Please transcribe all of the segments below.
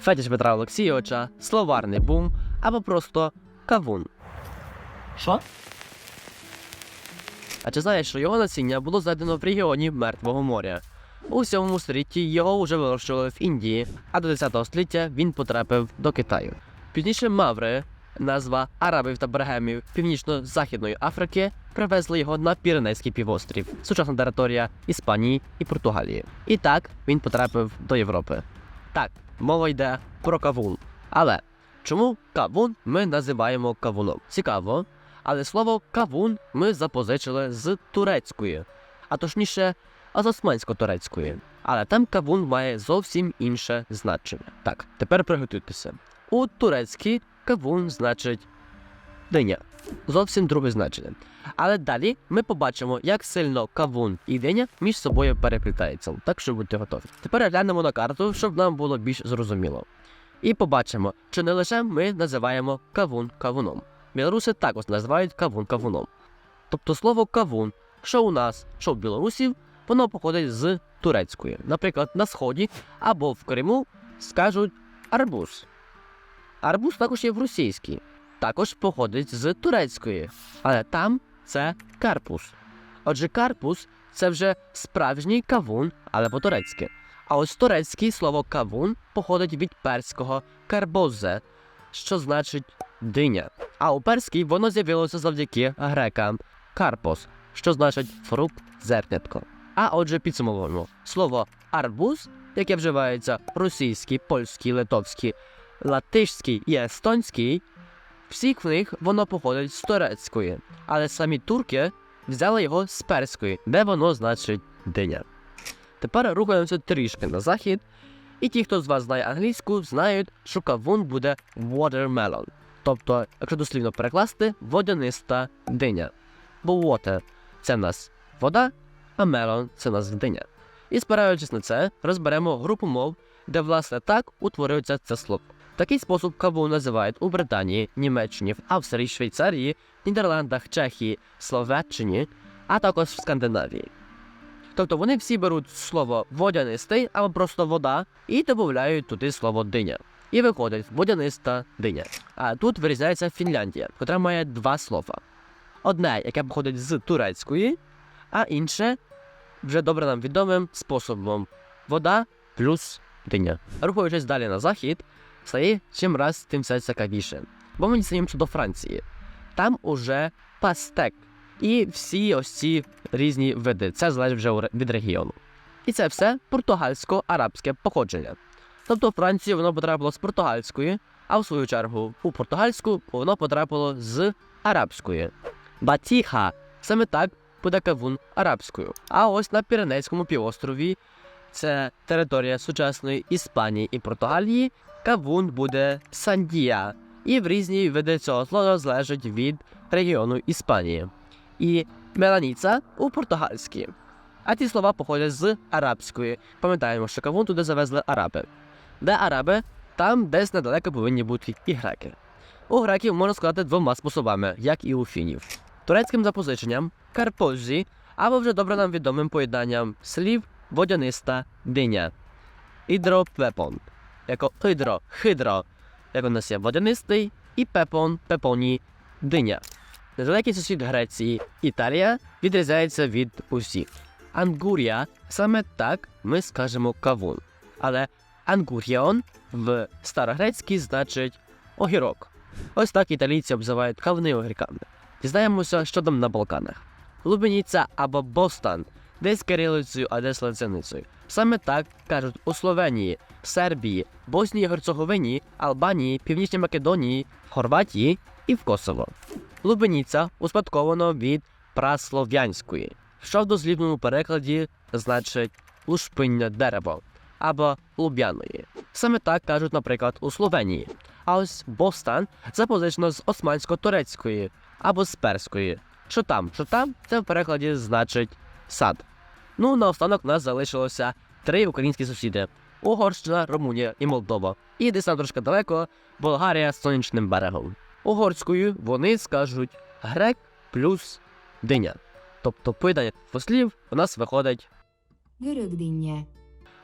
фетіш Петра Олексійовича, словарний бум або просто кавун. Що? А чи знаєш, що його насіння було знайдено в регіоні Мертвого моря? У 7 столітті його вже вирощували в Індії, а до 10 століття він потрапив до Китаю. Пізніше Маври, назва арабів та бергемів північно-західної Африки, привезли його на Піренейський півострів, сучасна територія Іспанії і Португалії. І так він потрапив до Європи. Так, мова йде про кавун. Але чому кавун ми називаємо кавуном? Цікаво, але слово кавун ми запозичили з турецької, а точніше, з османсько-турецької. Але там кавун має зовсім інше значення. Так, тепер приготуйтеся. У турецькій кавун значить диня. Зовсім друге значення. Але далі ми побачимо, як сильно кавун і диня між собою переплітаються. Так що будьте готові. Тепер глянемо на карту, щоб нам було більш зрозуміло. І побачимо, що не лише ми називаємо кавун кавуном. Білоруси також називають кавун кавуном. Тобто слово кавун, що у нас, що в білорусів, воно походить з турецької. Наприклад, на сході або в Криму скажуть арбуз. Арбуз також є в російській, також походить з турецької, але там це карпус. Отже, карпус це вже справжній кавун, але по-турецьки. А ось турецьке слово кавун походить від перського карбозе, що значить диня. А у перській воно з'явилося завдяки грекам карпос, що значить фрукт зернятко. А отже, підсумовуємо слово арбуз, яке вживається російський, польський, литовський, латишський і естонський, всіх в них воно походить з турецької, але самі турки взяли його з перської, де воно значить диня. Тепер рухаємося трішки на захід, і ті, хто з вас знає англійську, знають, що кавун буде watermelon. Тобто, якщо дослівно перекласти, водяниста диня. Бо water – це в нас вода, а melon – це в нас диня. І спираючись на це, розберемо групу мов, де власне так утворюється це слово. Такий спосіб кавун називають у Британії, Німеччині, в Австрії, Швейцарії, Нідерландах, Чехії, Словаччині, а також в Скандинавії. Тобто вони всі беруть слово водянистий або просто вода і додають туди слово диня. І виходить водяниста диня. А тут вирізняється Фінляндія, яка має два слова. Одне, яке походить з турецької, а інше вже добре нам відомим способом вода плюс диня. Рухаючись далі на захід, стає чим раз тим все цікавіше. Бо ми дістаємося до Франції. Там уже пастек. І всі ось ці різні види. Це залежить вже від регіону. І це все португальсько-арабське походження. Тобто в Францію воно потрапило з португальської, а в свою чергу у португальську воно потрапило з арабської. Батіха саме так буде кавун арабською. А ось на Піренейському півострові, це територія сучасної Іспанії і Португалії, кавун буде сандія. І в різні види цього слова залежить від регіону Іспанії. І меланіца у португальській. А ті слова походять з арабської. Пам'ятаємо, що кавун туди завезли араби. Де араби, там десь недалеко повинні бути і греки. У греків можна сказати двома способами, як і у фінів. Турецьким запозиченням карпозі, або вже добре нам відомим поєднанням слів водяниста диня. Ідропепон. Яко хидро, хидро, як у нас є водянистий, і пепон, пепоні, диня. Недалекий сусід Греції, Італія, відрізняється від усіх. Ангурія саме так ми скажемо кавун. Але ангуріон в старогрецькій значить огірок. Ось так італійці обзивають кавни огірками. Дізнаємося, що там на Балканах. Лубеніця або Бостан, десь кирилицею, а десь латиницею. Саме так кажуть у Словенії, Сербії, Боснії Герцеговині, Албанії, Північній Македонії, Хорватії і в Косово. Лубеніця успадковано від праслов'янської, що в дослівному перекладі значить лушпинне дерево або луб'яної. Саме так кажуть, наприклад, у Словенії. А ось Бостан запозичено з османсько-турецької або з перської. Що там, що там, це в перекладі значить сад. Ну, наостанок у нас залишилося три українські сусіди: Угорщина, Румунія і Молдова. І десь там трошки далеко Болгарія з сонячним берегом. Угорською вони скажуть грек плюс диня. Тобто поєднання послів у нас виходить dinnye.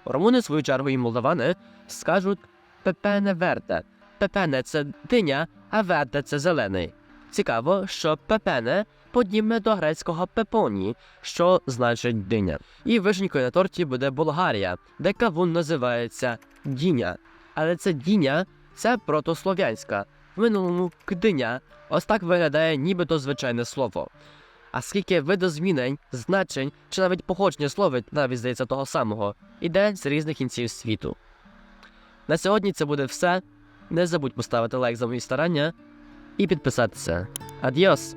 Румуни, в свою чергу, і молдавани скажуть пепене верте. Пепене це диня, а верте це зелений. Цікаво, що пепене подібне до грецького пепоні, що значить диня. І вишенькою на торті буде Болгарія, де кавун називається діня. Але це діня це протослов'янська, в минулому кдиня. Ось так виглядає нібито звичайне слово. А скільки видозмінень, значень чи навіть походження слова, навіть здається того самого, іде з різних кінців світу. На сьогодні це буде все. Не забудь поставити лайк за мої старання і підписатися. Адіос!